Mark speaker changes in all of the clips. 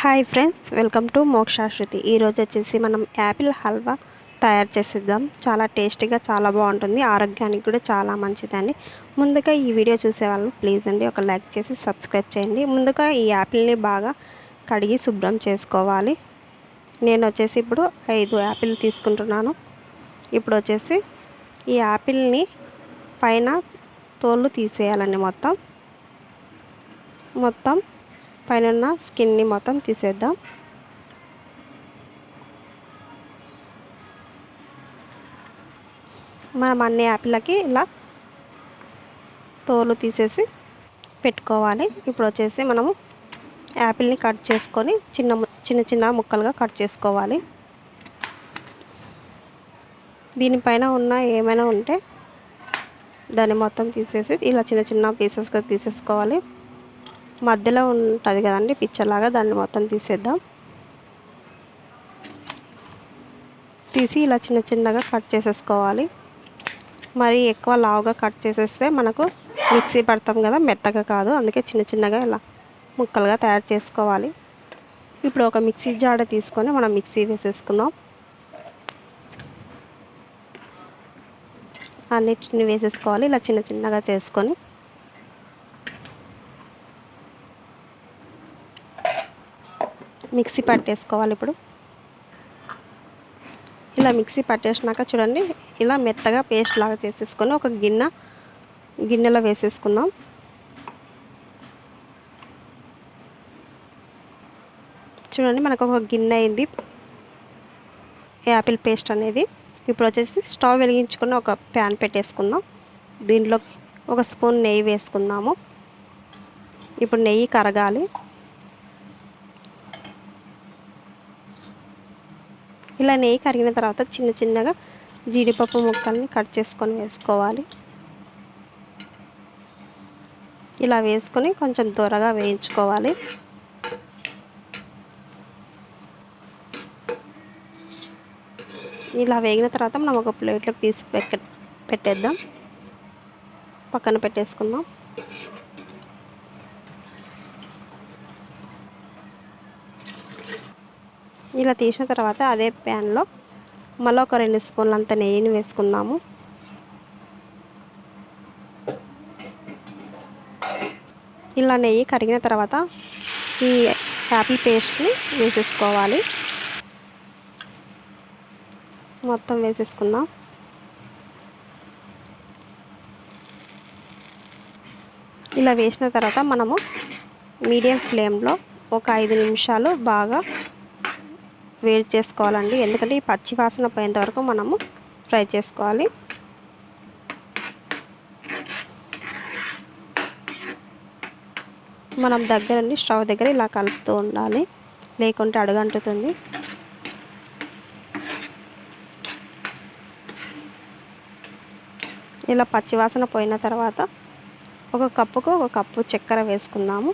Speaker 1: Hi friends welcome to Mokshashruti ఈరోజు వచ్చేసి మనం యాపిల్ హల్వా తయారు చేసేద్దాం. చాలా టేస్టీగా చాలా బాగుంటుంది. ఆరోగ్యానికి కూడా చాలా మంచిదండి. ముందుగా ఈ వీడియో చూసేవాళ్ళు ప్లీజ్ అండి ఒక లైక్ చేసి సబ్స్క్రైబ్ చేయండి. ముందుగా ఈ యాపిల్ని బాగా కడిగి శుభ్రం చేసుకోవాలి. నేను వచ్చేసి ఇప్పుడు ఐదు యాపిల్ తీసుకుంటున్నాను. ఇప్పుడు వచ్చేసి ఈ యాపిల్ని పైన తోళ్ళు తీసేయాలండి మొత్తం. మొత్తం పైన స్కిన్ని మొత్తం తీసేద్దాం. మనం అన్ని యాపిల్కి ఇలా తోలు తీసేసి పెట్టుకోవాలి. ఇప్పుడు వచ్చేసి మనము యాపిల్ని కట్ చేసుకొని చిన్న చిన్న చిన్న ముక్కలుగా కట్ చేసుకోవాలి. దీనిపైన ఉన్న ఏమైనా ఉంటే దాన్ని మొత్తం తీసేసి ఇలా చిన్న చిన్న పీసెస్గా తీసేసుకోవాలి. మధ్యలో ఉంటుంది కదండి పిచ్చర్లాగా దాన్ని మొత్తం తీసేద్దాం. తీసి ఇలా చిన్న చిన్నగా కట్ చేసేసుకోవాలి. మరి ఎక్కువ లావుగా కట్ చేసేస్తే మనకు మిక్సీ పడతాం కదా మెత్తగా కాదు. అందుకే చిన్న చిన్నగా ఇలా ముక్కలుగా తయారు చేసుకోవాలి. ఇప్పుడు ఒక మిక్సీ జాడ తీసుకొని మనం మిక్సీ వేసేసుకుందాం. అన్నిటిని వేసేసుకోవాలి ఇలా చిన్న చిన్నగా చేసుకొని మిక్సీ పట్టేసుకోవాలి ఇప్పుడు. ఇలా మిక్సీ పట్టేసినాక చూడండి ఇలా మెత్తగా పేస్ట్ లాగా చేసేసుకొని ఒక గిన్నె గిన్నెలో వేసేసుకుందాం. చూడండి మనకు ఒక గిన్నె అయింది. యాపిల్ పేస్ట్ అనేది ఇప్పుడు వచ్చేసి స్టవ్ వెలిగించుకుని ఒక ప్యాన్ పెట్టేసుకుందాం. దీంట్లో ఒక స్పూన్ నెయ్యి వేసుకుందాము. ఇప్పుడు నెయ్యి కరగాలి. ఇలా నెయ్యి కరిగిన తర్వాత చిన్న చిన్నగా జీడిపప్పు ముక్కల్ని కట్ చేసుకొని వేసుకోవాలి. ఇలా వేసుకొని కొంచెం త్వరగా వేయించుకోవాలి. ఇలా వేగిన తర్వాత మనం ఒక ప్లేట్లోకి తీసి పెట్టేద్దాం. పక్కన పెట్టేసుకుందాం. ఇలా తీసిన తర్వాత అదే ప్యాన్లో మళ్ళీ ఒక రెండు స్పూన్లు అంత నెయ్యిని వేసుకుందాము. ఇలా నెయ్యి కరిగిన తర్వాత ఈ యాపిల్ పేస్ట్ని వేసేసుకోవాలి. మొత్తం వేసేసుకుందాం. ఇలా వేసిన తర్వాత మనము మీడియం ఫ్లేమ్లో ఒక ఐదు నిమిషాలు బాగా వేడి చేసుకోవాలండి. ఎందుకంటే ఈ పచ్చి వాసన పోయేంత వరకు మనము ఫ్రై చేసుకోవాలి. మనం దగ్గరండి స్టవ్ దగ్గర ఇలా కలుపుతూ ఉండాలి. లేకుంటే అడుగంటుతుంది. ఇలా పచ్చివాసన పోయిన తర్వాత ఒక కప్పుకు ఒక కప్పు చక్కెర వేసుకుందాము.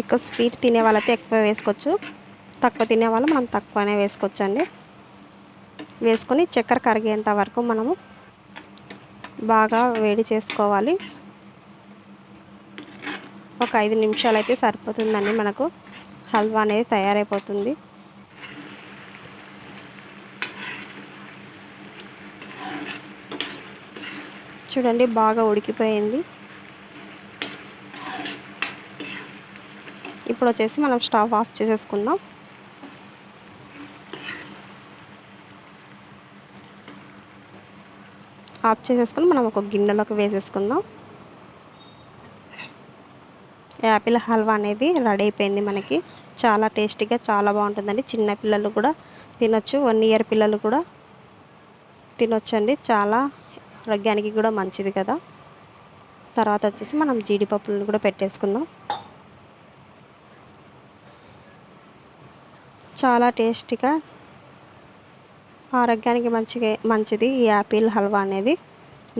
Speaker 1: ఎక్కువ స్వీట్ తినే వాళ్ళైతే ఎక్కువ వేసుకోవచ్చు. తక్కువ తినే వాళ్ళు మనం తక్కువనే వేసుకోవచ్చు అండి వేసుకొని చక్కెర కరిగేంత వరకు మనము బాగా వేడి చేసుకోవాలి. ఒక ఐదు నిమిషాలు అయితే సరిపోతుందండి మనకు. హల్వా అనేది తయారైపోతుంది. చూడండి బాగా ఉడికిపోయింది. ఇప్పుడు వచ్చేసి మనం స్టవ్ ఆఫ్ చేసేసుకుందాం. ఆఫ్ చేసేసుకుని మనం ఒక గిన్నెలోకి వేసేసుకుందాం. యాపిల్ హల్వా అనేది రెడీ అయిపోయింది మనకి. చాలా టేస్టీగా చాలా బాగుంటుందండి. చిన్న పిల్లలు కూడా తినొచ్చు వన్ ఇయర్ పిల్లలు కూడా తినొచ్చండి. చాలా ఆరోగ్యానికి కూడా మంచిది కదా. తర్వాత వచ్చేసి మనం జీడిపప్పులను కూడా పెట్టేసుకుందాం. చాలా టేస్టీగా ఆరోగ్యానికి మంచిగా మంచిది ఈ యాపిల్ హల్వా అనేది.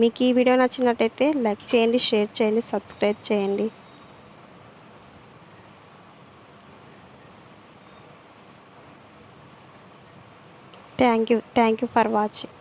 Speaker 1: మీకు ఈ వీడియో నచ్చినట్టయితే లైక్ చేయండి షేర్ చేయండి సబ్స్క్రైబ్ చేయండి. Thank you thank you for watching.